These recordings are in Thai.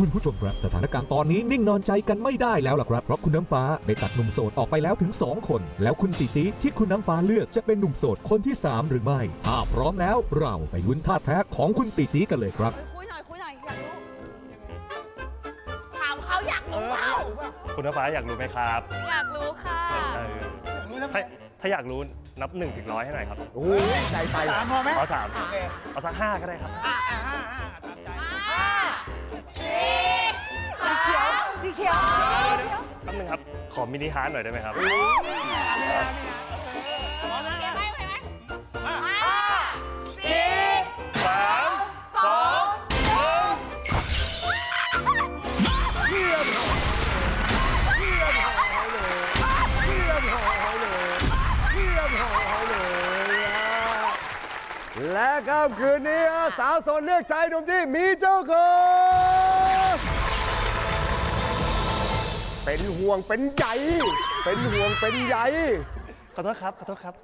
คุณผู้ชมครับสถานการณ์ตอนนี้นิ่งนอนใจกันไม่ได้แล้วล่ะครับ เพราะคุณน้ำฟ้าได้ตัดหนุ่มโสดออกไปแล้วถึง 2 คน แล้วคุณติติที่คุณน้ำฟ้าเลือกจะเป็นหนุ่มโสดคนที่ 3 หรือไม่ ถ้าพร้อมแล้วเราไปลุ้นท่าแท้ของคุณติติกันเลยครับ คุยหน่อยคุยหน่อยอยากรู้ถามเขาอยากรู้เปล่าคุณน้ำฟ้าอยากรู้ไหมครับอยากรู้ค่ะ เออถ้าถ้าอยากรู้นับ1นถึงร้อยให้หน่อยครับโอ้ยใจไป สามพอไหมเอาสามโอเคเอาสักห้าก็ได้ครับ อะอะห้าห้า ขอมินิฮาร์ดหน่อยได้ไหมครับ เก็บไว้เก็บไว้ห้าสี่สามสองและค่ำคืนนี้สาวโสดเลือกชายหนุ่มที่มีเจ้าของ เป็นห่วงเป็นใยเป็นห่วงเป็นใยขอโทษครับขอโทษครับ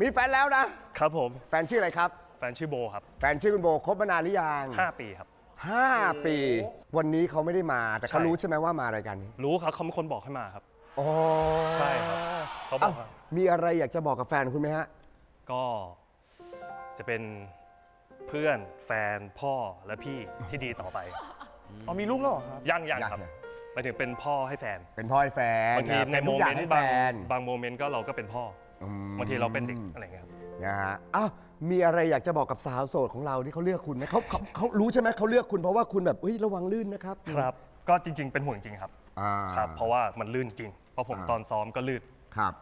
มีแฟนแล้วนะ ครับผม แฟนชื่ออะไรครับ แฟนชื่อโบครับแฟนชื่อคุณโบคบมานานหรือยังห้าปีครับ ห้าปี วันนี้เขาไม่ได้มาแต่เขาใช่รู้ใช่ไหมว่ามารายการนี้รู้ครับเขาเป็นคนบอกให้มาครับอ๋อใช่ครับเขาบเอ้าอกว่ามีอะไรอยากจะบอกกับแฟนคุณไหมฮะ ก็จะเป็นเพื่อนแฟนพ่อและพี่ที่ดีต่อไป อ๋อมีลูกแล้วเหรอครับ ยังยังครับยัง หมายถึงเป็นพ่อให้แฟน เป็นพ่อให้แฟนบางทีครับในเป็โมทุกอเมย่างนให้ต์แฟบางนบางโมเมนต์ก็เราก็เป็นพ่ออมบางทีเราเป็นเด็กอะไรเงี้ยครับนะฮะอ้าวมีอะไรอยากจะบอกกับสาวโสดของเราที่เขาเลือกคุณไหมเขาเขาเขารู้ใช่ไหมเขาเลือกคุณเพราะว่าคุณแบบเฮ้ยระวังลื่นนะครับครับ ก็จริง ๆ เป็นห่วงจริงครับอ่า ครับ เพราะว่ามันลื่นจริงเพราะผมอ่า ตอนซ้อมก็ลื่นครับ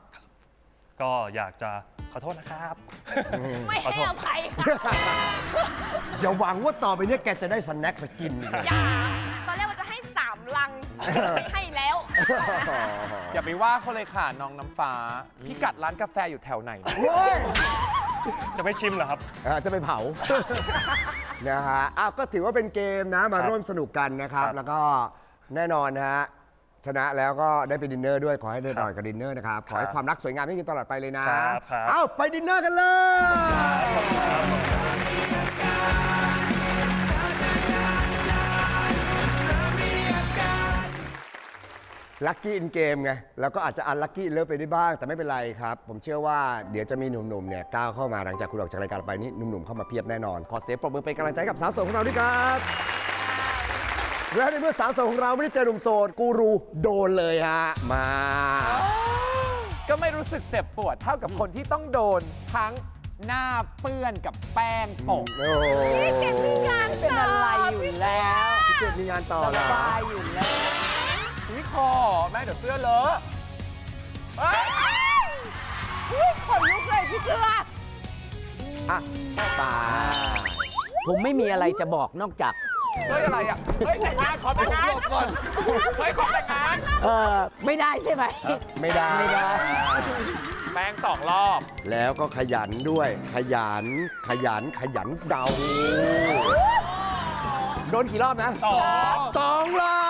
ก็อยากจะขอโทษนะครับ ไม่ขอให้โทษอภัยค่ะอย่าหวังว่าต่อไปเนี้แกจะได้สแน็คไปกินอย่าตอนแรกว่า ให้แล้ว อย่าไปว่าเขาเลยค่ะน้องน้ำฟ้า พี่กัดร้านกาแฟอยู่แถวไหนเฮ้ยจะไม่ชิมเหรอครับ อ่าจะไปเผา นะฮะอ้าวก็ถือว่าเป็นเกมนะ มาครับร่วมสนุกกันนะครับ ครับแล้วก็แน่นอนนะฮะ ชนะแล้วก็ได้ไปดินเนอร์ด้วย ขอให้ได้ครับต่อยกับดินเนอร์นะครับ ขอให้ครับความรักสวยงามให้กินตลอดไปเลยนะครับครับอ้าวไปดินเนอร์กันเลย ลัคกี้อินเกมไงแล้วก็อาจจะอันลัคกี้เลิฟไปได้บ้าง แต่ไม่เป็นไรครับ ผมเชื่อว่าเดี๋ยวจะมีหนุ่มๆเนี่ยก้าวเข้ามาหลังจากคุณออกจากรายการไปนี่หนุ่มๆเข้ามาเพียบแน่นอน ขอเสียงปรบมือเป็นกำลังใจให้กับสาวโสดของเราด้วยครับ และในเมื่อสาวโสดของเราไม่ได้เจอหนุ่มโสดกูรูโดนเลยฮะมา ก็ไม่รู้สึกเจ็บปวดเท่ากับคนที่ต้องโดนทั้งหน้าเปื้อนกับแป้งโปะโอ้โหเป็นอะไรอยู่แล้วพี่เกดมีงานต่อสเหรอบายอยู่แล้ว วิคอแม่เดี๋ยวเสื้อเลอะเอ้ยขนลุกเลยพี่เกลืออะป่าผมไม่มีอะไรจะบอกนอกจาก เฮ้ยอะไรอะเฮ้ยแต่งงานขอแต่งงานก่อนเฮ้ยขอแต่งงานเออไม่ได้ใช่ไหม ไม่ได้ ไม่ได้ แป้งสองรอบ แล้วก็ขยันด้วย ขยัน ขยัน ขยันเดาโดนกี่รอบนะสอง สองรอบ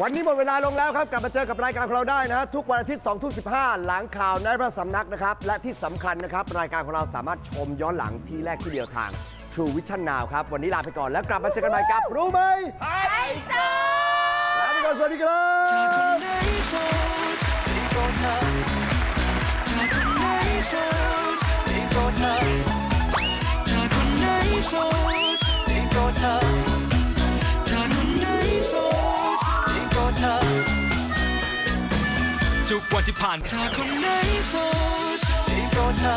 วันนี้หมดเวลาลงแล้วครับ กลับมาเจอกับรายการของเราได้นะ ทุกวันอาทิตย์2ทุ่ม15 หลังข่าวในพระสำนักนะครับ และที่สำคัญนะครับ รายการของเราสามารถชมย้อนหลังที่แรกที่เดียวทาง True Vision Now ครับ วันนี้ลาไปก่อนแล้วกลับมาเจอกันใหม่กับรู้ไหมลาไปก่อนสวัสดีครับทุกวัน จะผ่านเธอคนไหนโสดได้โปรดเธอ